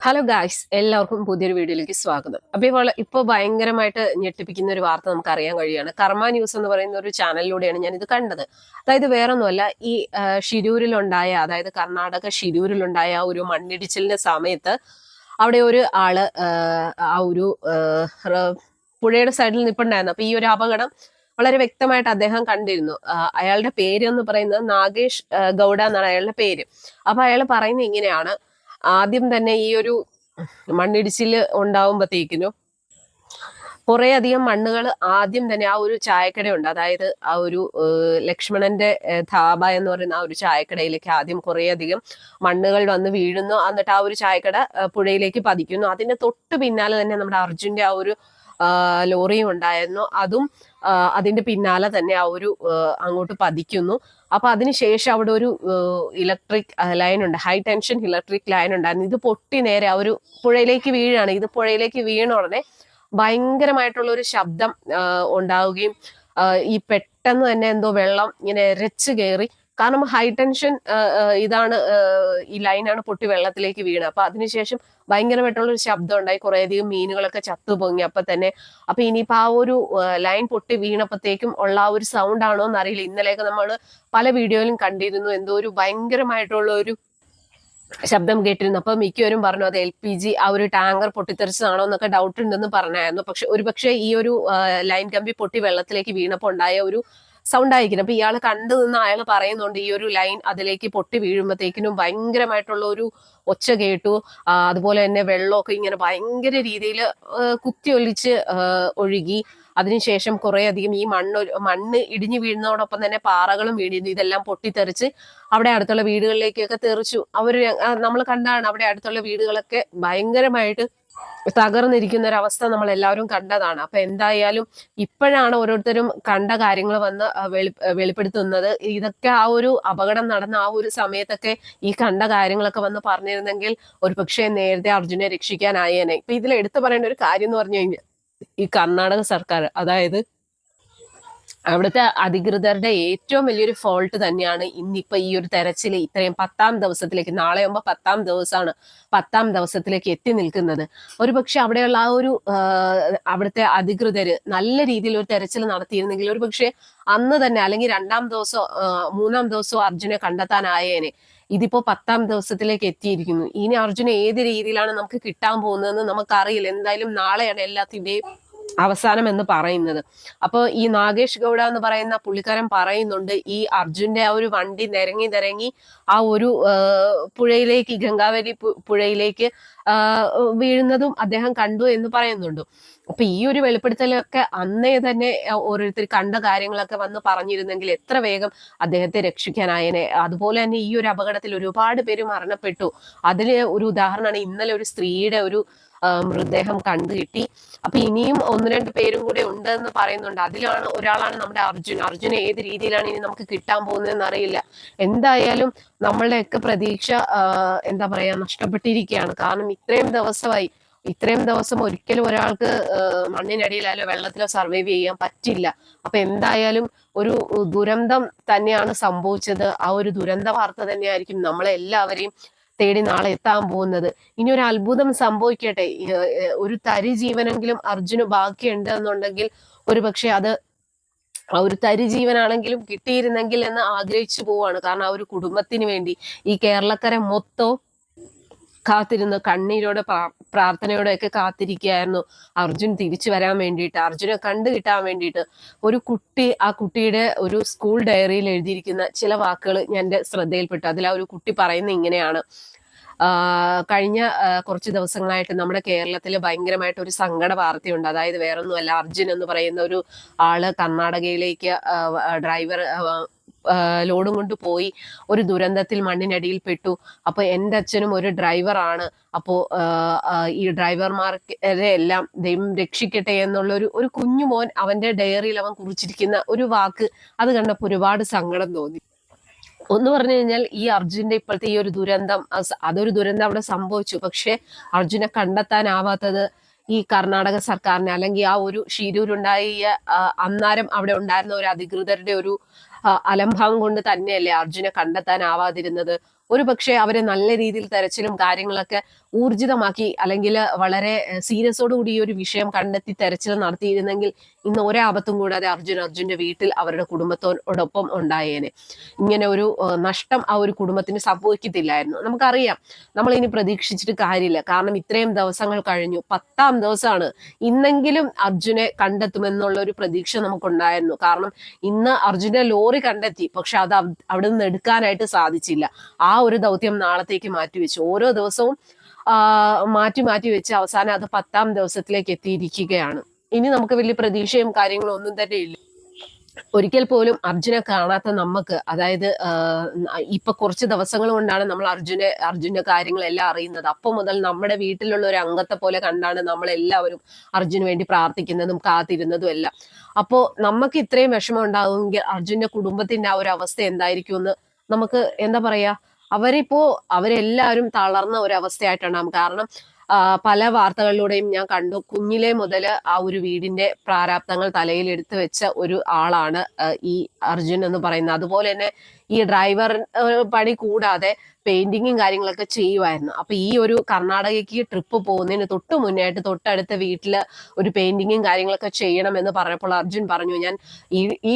Hello guys എല്ലാവർക്കും പുതിയൊരു വീഡിയോയിലേക്ക് സ്വാഗതം. അപ്പോൾ ഇപ്പോൾ ഭയങ്കരമായിട്ട് ഞെട്ടിപ്പിക്കുന്ന ഒരു വാർത്ത നമുക്ക് അറിയാൻ കഴിയുകയാണ്. കർമ്മ ന്യൂസ് എന്ന് പറയുന്ന ഒരു ചാനലിലൂടെയാണ് ഞാൻ ഇത് കണ്ടത്. അതായത് വേറൊന്നുമല്ല ഈ ഷിരൂരിലുണ്ടായ അതായത് കർണാടക ഷിരൂരിലുണ്ടായ ഒരു മണ്ണിടിച്ചിലിന്റെ സമയത്ത് അവിടെ ഒരു ആൾ ആ, ഒരു പുഴയുടെ സൈഡിൽ നിൽപ്പുണ്ടായിരുന്നു അപ്പോൾ ഈ ഒരു അപകടം വളരെ വ്യക്തമായിട്ട് അദ്ദേഹം കണ്ടിരുന്നു. അയാളുടെ പേര് എന്ന് പറയുന്നത് നാഗേഷ് ഗൗഡ എന്നാണ് അയാളുടെ പേര്. അപ്പൊ അയാൾ പറയുന്നത് ഇങ്ങനെയാണ്. ആദ്യം തന്നെ ഈ ഒരു മണ്ണിടിച്ചിൽ ഉണ്ടാവുമ്പോഴത്തേക്കിനും കുറെ അധികം മണ്ണുകൾ ആദ്യം തന്നെ ആ ഒരു ചായക്കടയുണ്ട് അതായത് ആ ഒരു ലക്ഷ്മണന്റെ ധാബ എന്ന് പറയുന്ന ആ ഒരു ചായക്കടയിലേക്ക് ആദ്യം കുറെ അധികം മണ്ണുകൾ വന്ന് വീഴുന്നു. എന്നിട്ട് ആ ഒരു ചായക്കട പുഴയിലേക്ക് പതിക്കുന്നു. അതിന്റെ തൊട്ട് പിന്നാലെ തന്നെ നമ്മുടെ അർജുന്റെ ആ ഒരു ലോറിയും ഉണ്ടായിരുന്നു. അതും അതിന്റെ പിന്നാലെ തന്നെ ആ ഒരു അങ്ങോട്ട് പതിക്കുന്നു. അപ്പൊ അതിനുശേഷം അവിടെ ഒരു ഇലക്ട്രിക് ലൈൻ ഉണ്ട്. ഹൈ ടെൻഷൻ ഇലക്ട്രിക് ലൈൻ ഉണ്ടായിരുന്നു. ഇത് പൊട്ടി നേരെ ആ ഒരു പുഴയിലേക്ക് വീഴാണ്. ഇത് പുഴയിലേക്ക് വീണ ഉടനെ ഭയങ്കരമായിട്ടുള്ള ഒരു ശബ്ദം ഉണ്ടാവുകയും ഈ പെട്ടെന്ന് തന്നെ എന്തോ വെള്ളം ഇങ്ങനെ എരച്ചു കയറി കാരണം ഹൈ ടെൻഷൻ ഇതാണ് ഈ ലൈനാണ് പൊട്ടി വെള്ളത്തിലേക്ക് വീണത് അപ്പൊ അതിനുശേഷം ഭയങ്കരമായിട്ടുള്ള ഒരു ശബ്ദം ഉണ്ടായി. കുറേയധികം മീനുകളൊക്കെ ചത്തു പൊങ്ങി. അപ്പൊ തന്നെ അപ്പൊ ഇനിയിപ്പോ ആ ഒരു ലൈൻ പൊട്ടി വീണപ്പോഴത്തേക്കും ഉള്ള ആ ഒരു സൗണ്ട് ആണോ എന്നറിയില്ല. ഇന്നലെയൊക്കെ നമ്മൾ പല വീഡിയോയിലും കണ്ടിരുന്നു. എന്തോ ഒരു ഭയങ്കരമായിട്ടുള്ള ഒരു ശബ്ദം കേട്ടിരുന്നു. അപ്പൊ മിക്കവരും പറഞ്ഞു അത് എൽ പി ജി ആ ഒരു ടാങ്കർ പൊട്ടിത്തെറിച്ചതാണോ എന്നൊക്കെ ഡൗട്ട് ഉണ്ടെന്ന് പറഞ്ഞായിരുന്നു. പക്ഷെ ഒരുപക്ഷെ ഈ ഒരു ലൈൻ കമ്പി പൊട്ടി വെള്ളത്തിലേക്ക് വീണപ്പോൾ ഉണ്ടായ ഒരു സൗണ്ട് ആയിരിക്കും. അപ്പൊ ഇയാൾ കണ്ടു നിന്ന് അയാൾ പറയുന്നുണ്ട് ഈ ഒരു ലൈൻ അതിലേക്ക് പൊട്ടി വീഴുമ്പോഴത്തേക്കിനും ഭയങ്കരമായിട്ടുള്ള ഒരു ഒച്ച കേട്ടു. അതുപോലെ തന്നെ വെള്ളമൊക്കെ ഇങ്ങനെ ഭയങ്കര രീതിയിൽ കുത്തി ഒലിച്ച് ഒഴുകി. അതിനുശേഷം കുറെ അധികം ഈ മണ്ണ് മണ്ണ് ഇടിഞ്ഞു വീഴുന്നതോടൊപ്പം തന്നെ പാറകളും വീഴുന്നു ഇതെല്ലാം പൊട്ടിത്തെറിച്ച് അവിടെ അടുത്തുള്ള വീടുകളിലേക്കൊക്കെ തെറിച്ചു. അവർ നമ്മൾ കണ്ടാണ് അവിടെ അടുത്തുള്ള വീടുകളൊക്കെ ഭയങ്കരമായിട്ട് തകർന്നിരിക്കുന്ന ഒരു അവസ്ഥ നമ്മൾ എല്ലാവരും കണ്ടതാണ്. അപ്പൊ എന്തായാലും ഇപ്പോഴാണ് ഓരോരുത്തരും കണ്ട കാര്യങ്ങൾ വന്ന് വെളി വെളിപ്പെടുത്തുന്നത്. ഇതൊക്കെ ആ ഒരു അപകടം നടന്ന ആ ഒരു സമയത്തൊക്കെ ഈ കണ്ട കാര്യങ്ങളൊക്കെ വന്ന് പറഞ്ഞിരുന്നെങ്കിൽ ഒരു പക്ഷേ നേരത്തെ അർജുനെ രക്ഷിക്കാനായേനെ. ഇപ്പൊ ഇതിൽ എടുത്തു പറയേണ്ട ഒരു കാര്യം എന്ന് പറഞ്ഞു കഴിഞ്ഞാൽ ഈ കർണാടക സർക്കാർ അതായത് അവിടുത്തെ അധികൃതരുടെ ഏറ്റവും വലിയൊരു ഫോൾട്ട് തന്നെയാണ് ഇന്നിപ്പോ ഈ ഒരു തെരച്ചിൽ ഇത്രയും പത്താം ദിവസത്തിലേക്ക് നാളെ ആകുമ്പോൾ പത്താം ദിവസമാണ് പത്താം ദിവസത്തിലേക്ക് എത്തി നിൽക്കുന്നത്. ഒരു പക്ഷെ അവിടെയുള്ള ആ ഒരു അവിടുത്തെ അധികൃതർ നല്ല രീതിയിൽ ഒരു തെരച്ചിൽ നടത്തിയിരുന്നെങ്കിൽ ഒരു പക്ഷെ അന്ന് തന്നെ അല്ലെങ്കിൽ രണ്ടാം ദിവസം മൂന്നാം ദിവസമോ അർജുനെ കണ്ടെത്താനായേനെ. ഇതിപ്പോ പത്താം ദിവസത്തിലേക്ക് എത്തിയിരിക്കുന്നു. ഇനി അർജുന ഏത് രീതിയിലാണ് നമുക്ക് കിട്ടാൻ പോകുന്നതെന്ന് നമുക്കറിയില്ല. എന്തായാലും നാളെയാണ് എല്ലാത്തിന്റെയും അവസാനം എന്ന് പറയുന്നത്. അപ്പോൾ ഈ നാഗേഷ് ഗൗഡ എന്ന് പറയുന്ന പുള്ളിക്കാരൻ പറയുന്നുണ്ട് ഈ അർജുന്റെ ആ ഒരു വണ്ടി നിരങ്ങി നിരങ്ങി ആ ഒരു പുഴയിലേക്ക് ഗംഗാവലി പുഴയിലേക്ക് വീഴുന്നതും അദ്ദേഹം കണ്ടു എന്ന് പറയുന്നുണ്ട്. അപ്പൊ ഈ ഒരു വെളിപ്പെടുത്തലൊക്കെ അന്നേ തന്നെ ഓരോരുത്തർ കണ്ട കാര്യങ്ങളൊക്കെ വന്ന് പറഞ്ഞിരുന്നെങ്കിൽ എത്ര വേഗം അദ്ദേഹത്തെ രക്ഷിക്കാനായനെ. അതുപോലെ തന്നെ ഈ ഒരു അപകടത്തിൽ ഒരുപാട് പേര് മരണപ്പെട്ടു. അതിന് ഒരു ഉദാഹരണമാണ് ഇന്നലെ ഒരു സ്ത്രീയുടെ ഒരു മൃതദേഹം കണ്ടു കിട്ടി. അപ്പൊ ഇനിയും ഒന്ന് രണ്ട് പേരും കൂടെ ഉണ്ട് എന്ന് പറയുന്നുണ്ട്. അതിലാണ് ഒരാളാണ് നമ്മുടെ അർജുൻ. അർജുന ഏത് രീതിയിലാണ് ഇനി നമുക്ക് കിട്ടാൻ പോകുന്നതെന്ന് അറിയില്ല. എന്തായാലും നമ്മളുടെയൊക്കെ പ്രതീക്ഷ എന്താ പറയാ നഷ്ടപ്പെട്ടിരിക്കുകയാണ്. കാരണം ഇത്രയും ദിവസമായി ഇത്രയും ദിവസം ഒരിക്കലും ഒരാൾക്ക് മണ്ണിനടിയിലായാലോ മണ്ണിനടിയിലോ വെള്ളത്തിലോ സർവൈവ് ചെയ്യാൻ പറ്റില്ല. അപ്പൊ എന്തായാലും ഒരു ദുരന്തം തന്നെയാണ് സംഭവിച്ചത്. ആ ഒരു ദുരന്ത വാർത്ത തന്നെയായിരിക്കും നമ്മളെ എല്ലാവരെയും തേടി നാളെ എത്താൻ പോകുന്നത്. ഇനി ഒരു അത്ഭുതം സംഭവിക്കട്ടെ. ഒരു തരി ജീവനെങ്കിലും അർജുന് ബാക്കിയുണ്ട് എന്നുണ്ടെങ്കിൽ ഒരു പക്ഷെ അത് ആ ഒരു തരി ജീവനാണെങ്കിലും കിട്ടിയിരുന്നെങ്കിൽ എന്ന് ആഗ്രഹിച്ചു പോവാണ് കാരണം ആ ഒരു കുടുംബത്തിന് വേണ്ടി ഈ കേരളക്കര മൊത്തം കാത്തിരുന്ന് കണ്ണീരോടെ പ്രാ- പ്രാർത്ഥനയോടെ ഒക്കെ കാത്തിരിക്കുകയായിരുന്നു. അർജുൻ തിരിച്ചു വരാൻ വേണ്ടിയിട്ട് അർജുനെ കണ്ടു കിട്ടാൻ വേണ്ടിയിട്ട് ഒരു കുട്ടി ആ കുട്ടിയുടെ ഒരു സ്കൂൾ ഡയറിയിൽ എഴുതിയിരിക്കുന്ന ചില വാക്കുകൾ ഞാൻ എന്റെ ശ്രദ്ധയിൽപ്പെട്ടു. അതിൽ ആ ഒരു കുട്ടി പറയുന്നത് ഇങ്ങനെയാണ്. കഴിഞ്ഞ കുറച്ച് ദിവസങ്ങളായിട്ട് നമ്മുടെ കേരളത്തിൽ ഭയങ്കരമായിട്ട് ഒരു സങ്കട വാർത്തയുണ്ട്. അതായത് വേറൊന്നുമല്ല അർജുൻ എന്ന് പറയുന്ന ഒരു ആൾ കർണാടകയിലേക്ക് ഡ്രൈവർ ലോഡും കൊണ്ട് പോയി ഒരു ദുരന്തത്തിൽ മണ്ണിനടിയിൽ പെട്ടു. അപ്പോൾ എന്റെ അച്ഛനും ഒരു ഡ്രൈവറാണ് അപ്പോ ആഹ് ആഹ് ഈ ഡ്രൈവർമാരെ എല്ലാം ദൈവം രക്ഷിക്കട്ടെ എന്നുള്ള ഒരു കുഞ്ഞു മോൻ അവന്റെ ഡയറിയിൽ അവൻ കുറിച്ചിരിക്കുന്ന ഒരു വാക്ക് അത് കണ്ടപ്പോൾ ഒരുപാട് സങ്കടം തോന്നി. ഒന്ന് പറഞ്ഞു കഴിഞ്ഞാൽ ഈ അർജുന്റെ ഇപ്പോഴത്തെ ഈ ഒരു ദുരന്തം അതൊരു ദുരന്തം അവിടെ സംഭവിച്ചു. പക്ഷെ അർജുനെ കണ്ടെത്താനാവാത്തത് ഈ കർണാടക സർക്കാരിനെ അല്ലെങ്കിൽ ആ ഒരു ഷീരൂരുണ്ടായ അന്നാരം അവിടെ ഉണ്ടായിരുന്ന ഒരു അധികൃതരുടെ ഒരു അലംഭാവം കൊണ്ട് തന്നെയല്ലേ അർജുനെ കണ്ടെത്താനാവാതിരുന്നത്? ഒരു പക്ഷേ അവരെ നല്ല രീതിയിൽ തെരച്ചിലും കാര്യങ്ങളൊക്കെ ഊർജിതമാക്കി അല്ലെങ്കിൽ വളരെ സീരിയസോടുകൂടി ഈ ഒരു വിഷയം കണ്ടെത്തി തെരച്ചിൽ നടത്തിയിരുന്നെങ്കിൽ ഇന്ന് ഒരാപത്തും കൂടാതെ അർജുൻ അർജുന്റെ വീട്ടിൽ അവരുടെ കുടുംബത്തോടൊപ്പം ഉണ്ടായേനെ. ഇങ്ങനെ ഒരു നഷ്ടം ആ ഒരു കുടുംബത്തിന് സംഭവിക്കത്തില്ലായിരുന്നു. നമുക്കറിയാം നമ്മൾ ഇനി പ്രതീക്ഷിച്ചിട്ട് കാര്യമില്ല. കാരണം ഇത്രയും ദിവസങ്ങൾ കഴിഞ്ഞു. പത്താം ദിവസമാണ് ഇന്നെങ്കിലും അർജുനെ കണ്ടെത്തുമെന്നുള്ള ഒരു പ്രതീക്ഷ നമുക്കുണ്ടായിരുന്നു. കാരണം ഇന്ന് അർജുനെ ലോറി കണ്ടെത്തി. പക്ഷെ അത് അവിടെ നിന്ന് എടുക്കാനായിട്ട് സാധിച്ചില്ല. ആ ഒരു ദൗത്യം നാളത്തേക്ക് മാറ്റിവെച്ചു. ഓരോ ദിവസവും മാറ്റി മാറ്റി വെച്ച് അവസാനം അത് പത്താം ദിവസത്തിലേക്ക് എത്തിയിരിക്കുകയാണ്. ഇനി നമുക്ക് വലിയ പ്രതീക്ഷയും കാര്യങ്ങളും ഒന്നും തന്നെ ഇല്ല. ഒരിക്കൽ പോലും അർജുനെ കാണാത്ത നമുക്ക് അതായത് ഇപ്പൊ കുറച്ച് ദിവസങ്ങൾ കൊണ്ടാണ് നമ്മൾ അർജുനെ അർജുന്റെ കാര്യങ്ങളെല്ലാം അറിയുന്നത്. അപ്പൊ മുതൽ നമ്മുടെ വീട്ടിലുള്ള ഒരു അംഗത്തെ പോലെ കണ്ടാണ് നമ്മൾ എല്ലാവരും അർജുന് വേണ്ടി പ്രാർത്ഥിക്കുന്നതും കാത്തിരുന്നതും എല്ലാം. അപ്പോ നമുക്ക് ഇത്രയും വിഷമം ഉണ്ടാകുമെങ്കിൽ അർജുന്റെ കുടുംബത്തിന്റെ ആ ഒരു അവസ്ഥ എന്തായിരിക്കും എന്ന് നമുക്ക് എന്താ പറയാ? അവരിപ്പോ അവരെല്ലാവരും തളർന്ന ഒരു അവസ്ഥയായിട്ടാണ് കാരണം പല വാർത്തകളിലൂടെയും ഞാൻ കണ്ടു. കുഞ്ഞിലെ മുതൽ ആ ഒരു വീടിന്റെ പ്രാരാബ്ദങ്ങൾ തലയിൽ എടുത്തു വെച്ച ഒരു ആളാണ് ഈ അർജുൻ എന്ന് പറയുന്നത്. അതുപോലെ തന്നെ ഈ ഡ്രൈവർ പണി കൂടാതെ പെയിന്റിങ്ങും കാര്യങ്ങളൊക്കെ ചെയ്യുമായിരുന്നു അപ്പൊ ഈ ഒരു കർണാടകയ്ക്ക് ട്രിപ്പ് പോകുന്നതിന് തൊട്ട് മുന്നായിട്ട് തൊട്ടടുത്ത വീട്ടിൽ ഒരു പെയിന്റിങ്ങും കാര്യങ്ങളൊക്കെ ചെയ്യണം എന്ന് പറഞ്ഞപ്പോൾ അർജുൻ പറഞ്ഞു ഞാൻ ഈ ഈ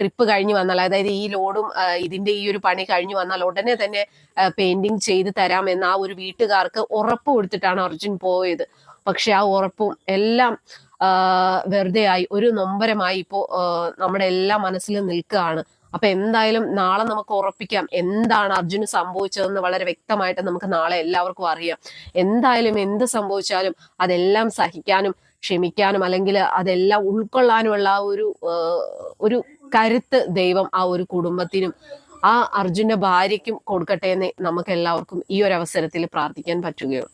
ട്രിപ്പ് കഴിഞ്ഞു വന്നാൽ അതായത് ഈ ലോഡും ഇതിന്റെ ഈ ഒരു പണി കഴിഞ്ഞു വന്നാൽ ഉടനെ തന്നെ പെയിന്റിങ് ചെയ്ത് തരാം എന്ന് ആ ഒരു വീട്ടുകാർക്ക് ഉറപ്പ് കൊടുത്തിട്ടാണ് അർജുൻ പോയത്. പക്ഷെ ആ ഉറപ്പും എല്ലാം വെറുതെ ആയി ഒരു നൊമ്പരമായി ഇപ്പോ നമ്മുടെ എല്ലാ മനസ്സിലും നിൽക്കുകയാണ്. അപ്പൊ എന്തായാലും നാളെ നമുക്ക് ഉറപ്പിക്കാം എന്താണ് അർജുന് സംഭവിച്ചതെന്ന് വളരെ വ്യക്തമായിട്ട് നമുക്ക് നാളെ എല്ലാവർക്കും അറിയാം. എന്തായാലും എന്ത് സംഭവിച്ചാലും അതെല്ലാം സഹിക്കാനും ക്ഷമിക്കാനും അല്ലെങ്കിൽ അതെല്ലാം ഉൾക്കൊള്ളാനുമുള്ള ആ ഒരു ഒരു കരുത്ത് ദൈവം ആ ഒരു കുടുംബത്തിനും ആ അർജുന്റെ ഭാര്യയ്ക്കും കൊടുക്കട്ടെ എന്ന് നമുക്ക് എല്ലാവർക്കും ഈ ഒരു അവസരത്തിൽ പ്രാർത്ഥിക്കാൻ പറ്റുകയുള്ളൂ.